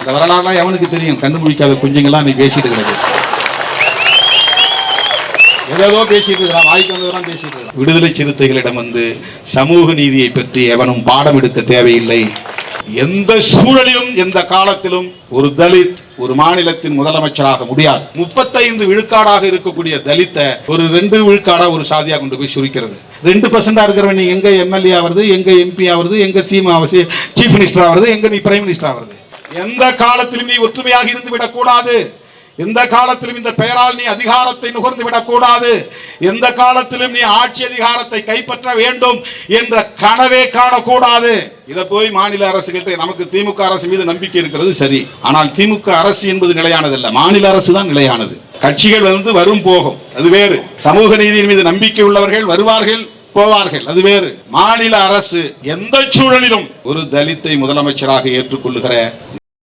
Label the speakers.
Speaker 1: இந்த வரலாறுலாம் எவனுக்கு தெரியும்? கண்டுபிடிக்காத முழிக்காத குஞ்சுங்கெல்லாம் நீ பேசிட்டு இருக்கிறது ஏதோ பேசிட்டு இருக்கிறான் வாய்க்கு வந்ததெல்லாம் பேசிட்டு இருக்கிறான். விடுதலை சிறுத்தைகளிடம் வந்து சமூக நீதியை பற்றி எவனும் பாடம் எடுக்க தேவையில்லை. எந்த சூழலிலும் எந்த காலத்திலும் ஒரு தலித் ஒரு மாநிலத்தின் முதலமைச்சராக முடியாது. முப்பத்தைந்து விழுக்காடாக இருக்கக்கூடிய தலித்தை ஒரு ரெண்டு விழுக்காடா ஒரு சாதியா கொண்டு போய் சுருக்கிறது. ரெண்டு பர்சன்டா இருக்கிறவன் நீ எங்க எம்எல்ஏ ஆவறது எங்க எம்பி ஆவறது எங்க சீமா சீஃப் மினிஸ்டர் ஆவது எங்க நீ பிரைம் மினிஸ்டர் ஆவறது எந்த காலத்திலும் நீ ஒற்றுமையாக இருந்து விடக்கூடாது. எந்த காலத்திலும் இந்த பெயரால் நீ அதிகாரத்தை நுகர்ந்து விடக்கூடாது. எந்த காலத்திலும் நீ ஆட்சி அதிகாரத்தை கைப்பற்ற வேண்டும் என்ற கனவே காணக்கூடாது. இதை போய் மாநில அரசுகிட்ட நமக்கு திமுக அரசு மீது நம்பிக்கை இருக்கிறது சரி. ஆனால் திமுக அரசு என்பது நிலையானதல்ல. மாநில அரசு தான் நிலையானது. கட்சிகள் வந்து வரும் போகும். அது வேறு. சமூக நீதியின் மீது நம்பிக்கை உள்ளவர்கள் வருவார்கள் போவார்கள். அது வேறு. மாநில அரசு எந்த சூழலிலும் ஒரு தலித்தை முதலமைச்சராக ஏற்றுக்கொள்ளுகிற